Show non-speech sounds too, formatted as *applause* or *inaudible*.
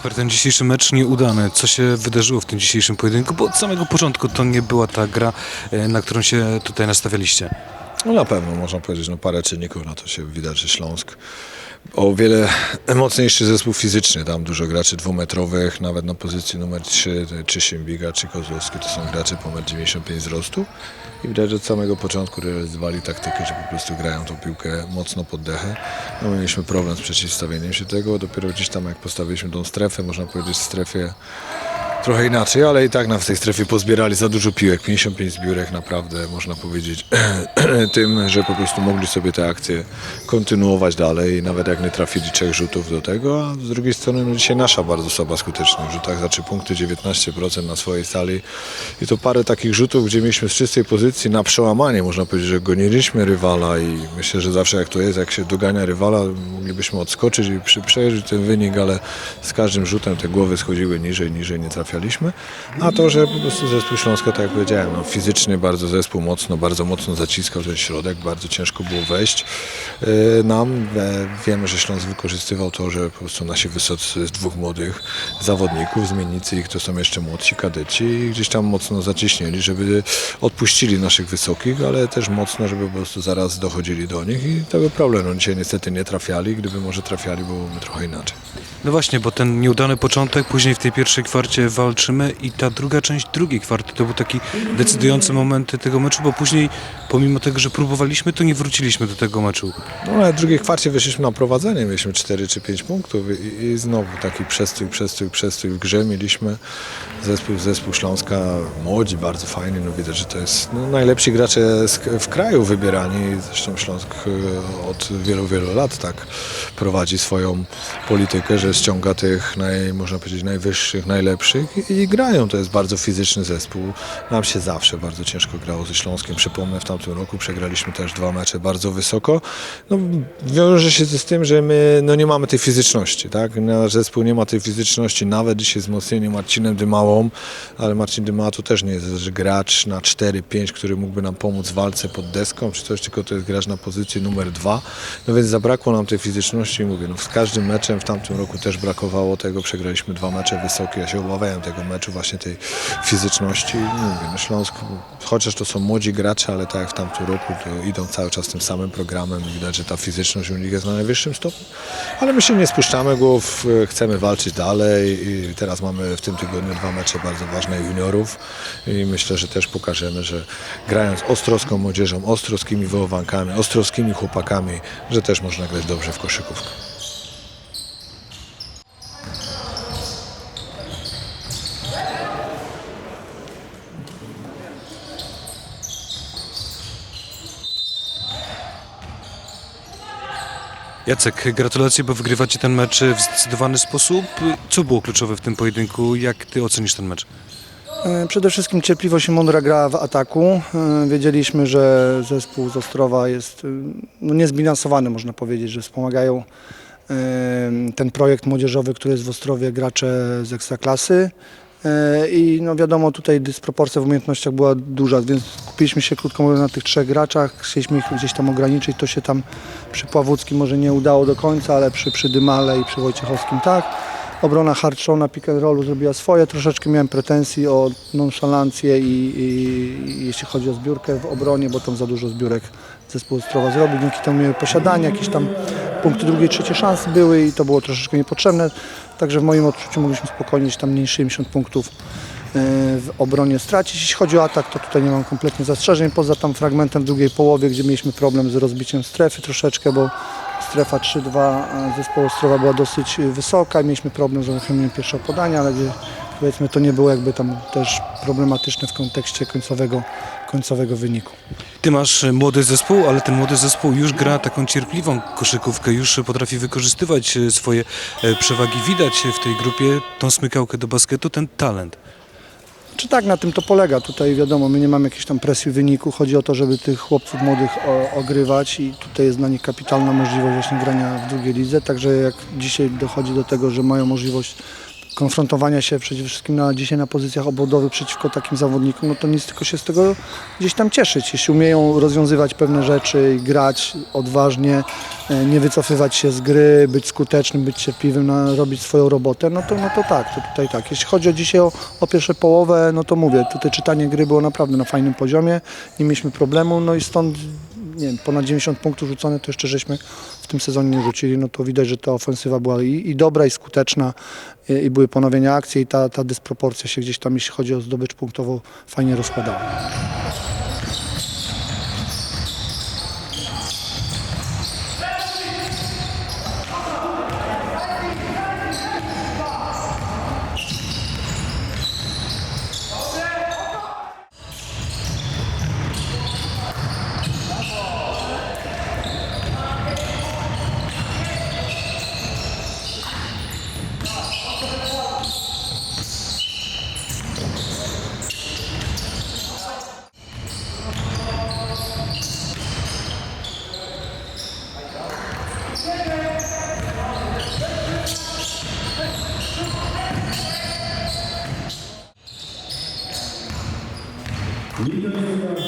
Kacper, ten dzisiejszy mecz nieudany. Co się wydarzyło w tym dzisiejszym pojedynku? Bo od samego początku to nie była ta gra, e, na którą się tutaj nastawialiście. No na pewno można powiedzieć, no parę czynników na to się widać, że Śląsk o wiele mocniejszy zespół fizyczny, tam dużo graczy dwumetrowych, nawet na pozycji numer 3, czy Siembiga, czy Kozłowski, to są gracze po 1,95 m wzrostu. I widać, że od samego początku realizowali taktykę, że po prostu grają tą piłkę mocno pod dechę. No my mieliśmy problem z przeciwstawieniem się tego, dopiero gdzieś tam jak postawiliśmy tą strefę, można powiedzieć strefie trochę inaczej, ale i tak na w tej strefie pozbierali za dużo piłek, 55 zbiórek naprawdę można powiedzieć *clears throat* tym, że po prostu mogli sobie te akcje kontynuować dalej, nawet jak nie trafili trzech rzutów do tego, a z drugiej strony no dzisiaj nasza bardzo słaba skuteczność, w rzutach za 3 punkty 19% na swojej sali. I to parę takich rzutów, gdzie mieliśmy z czystej pozycji na przełamanie, można powiedzieć, że goniliśmy rywala i myślę, że zawsze jak to jest, jak się dogania rywala, moglibyśmy odskoczyć i przy, przejeżdżyć ten wynik, ale z każdym rzutem te głowy schodziły niżej, niżej, nie trafialiśmy. A to, że po prostu zespół Śląska, tak jak powiedziałem, no, fizycznie bardzo zespół mocno, bardzo mocno zaciskał ten środek, bardzo ciężko było wejść e, nam. Wiemy, że Śląsk wykorzystywał to, że po prostu nasi wysocy z dwóch młodych zawodników, zmiennicy ich to są jeszcze młodsi kadeci i gdzieś tam mocno zaciśnieli, żeby odpuścili naszych wysokich, ale też mocno, żeby po prostu zaraz dochodzili do nich i to był problem. No, dzisiaj niestety nie trafiali, gdyby może trafiali, byłoby trochę inaczej. No właśnie, bo ten nieudany początek, później w tej pierwszej kwarcie walczymy i ta druga część drugiej kwarty to był taki decydujący moment tego meczu, bo później pomimo tego, że próbowaliśmy, to nie wróciliśmy do tego meczu. No ale w drugiej kwarcie wyszliśmy na prowadzenie, mieliśmy 4 czy 5 punktów i, i znowu taki przestój, przestój, przestój w grze mieliśmy. Zespół, zespół Śląska, młodzi, bardzo fajni, no widać, że to jest no, najlepsi gracze w kraju wybierani. Zresztą Śląsk e, od wielu, wielu lat tak prowadzi swoją politykę, że ściąga tych, naj, można powiedzieć, najwyższych, najlepszych i, i grają. To jest bardzo fizyczny zespół. Nam się zawsze bardzo ciężko grało ze Śląskiem. Przypomnę, w tamtym roku przegraliśmy też dwa mecze bardzo wysoko. No, wiąże się z tym, że my no, nie mamy tej fizyczności. Tak? Nasz zespół nie ma tej fizyczności, nawet dzisiaj wzmocnienie Marcinem Dymałą, ale Marcin Dymała to też nie jest gracz na 4-5, który mógłby nam pomóc w walce pod deską, czy coś, tylko to jest gracz na pozycji numer dwa. No więc zabrakło nam tej fizyczności i mówię, no, z każdym meczem w tamtym roku też brakowało tego, przegraliśmy dwa mecze wysokie, ja się obawiałem tego meczu, właśnie tej fizyczności. I Mówię, Śląsk, chociaż to są młodzi gracze, ale tak jak w tamtym roku, to idą cały czas tym samym programem widać, że ta fizyczność u nich jest na najwyższym stopniu. Ale my się nie spuszczamy głów, e, chcemy walczyć dalej i teraz mamy w tym tygodniu dwa mecze bardzo ważne juniorów i myślę, że też pokażemy, że grając ostrowską młodzieżą, ostrowskimi wychowankami, ostrowskimi chłopakami, że też można grać dobrze w koszykówkę. Jacek, gratulacje, bo wygrywacie ten mecz w zdecydowany sposób. Co było kluczowe w tym pojedynku? Jak ty ocenisz ten mecz? E, Przede wszystkim cierpliwość i mądra gra w ataku. E, Wiedzieliśmy, że zespół z Ostrowa jest e, no, niezbilansowany, można powiedzieć, że wspomagają ten projekt młodzieżowy, który jest w Ostrowie, gracze z ekstraklasy. E, I no wiadomo, tutaj dysproporcja w umiejętnościach była duża, więc skupiliśmy się krótko mówiąc na tych trzech graczach. Chcieliśmy ich gdzieś tam ograniczyć. To się tam przy Pławuckim może nie udało do końca, ale przy, przy Dymale i przy Wojciechowskim tak. Obrona Hartshaw na pick and rollu zrobiła swoje. Troszeczkę miałem pretensji o nonszalancję i, i, i jeśli chodzi o zbiórkę w obronie, bo tam za dużo zbiórek zespół Ostrowa zrobił. Dzięki temu mieli posiadanie, jakieś tam punkty drugie, trzecie szanse były i to było troszeczkę niepotrzebne. Także w moim odczuciu mogliśmy spokojnie tam mniej niż 70 punktów e, w obronie stracić. Jeśli chodzi o atak, to tutaj nie mam kompletnie zastrzeżeń, poza tam fragmentem w drugiej połowie, gdzie mieliśmy problem z rozbiciem strefy troszeczkę, bo strefa 3-2 zespołu Ostrowa była dosyć wysoka mieliśmy problem z uruchomieniem pierwszego podania, ale powiedzmy to nie było jakby tam też problematyczne w kontekście końcowego, końcowego wyniku. Ty masz e, młody zespół, ale ten młody zespół już gra taką cierpliwą koszykówkę, już potrafi wykorzystywać e, swoje e, przewagi. Widać w tej grupie tą smykałkę do basketu, ten talent. Czy tak, na tym to polega. Tutaj wiadomo, my nie mamy jakiejś tam presji wyniku. Chodzi o to, żeby tych chłopców młodych o, ogrywać i tutaj jest dla nich kapitalna możliwość właśnie grania w drugiej lidze. Także jak dzisiaj dochodzi do tego, że mają możliwość konfrontowania się przede wszystkim na, dzisiaj na pozycjach obwodowych przeciwko takim zawodnikom, no to nic tylko się z tego gdzieś tam cieszyć. Jeśli umieją rozwiązywać pewne rzeczy i grać odważnie, e, nie wycofywać się z gry, być skutecznym, być cierpliwym, robić swoją robotę, no to, no to tak, to tutaj tak. Jeśli chodzi o dzisiaj o, o pierwszą połowę, no to mówię, tutaj czytanie gry było naprawdę na fajnym poziomie, nie mieliśmy problemu, no i stąd nie wiem, ponad 90 punktów rzucone, to jeszcze żeśmy w tym sezonie nie rzucili, no to widać, że ta ofensywa była i, i dobra, i skuteczna, i, i były ponowienia akcji i ta, ta dysproporcja się gdzieś tam, jeśli chodzi o zdobycz punktową, fajnie rozkładała. 민정입니다.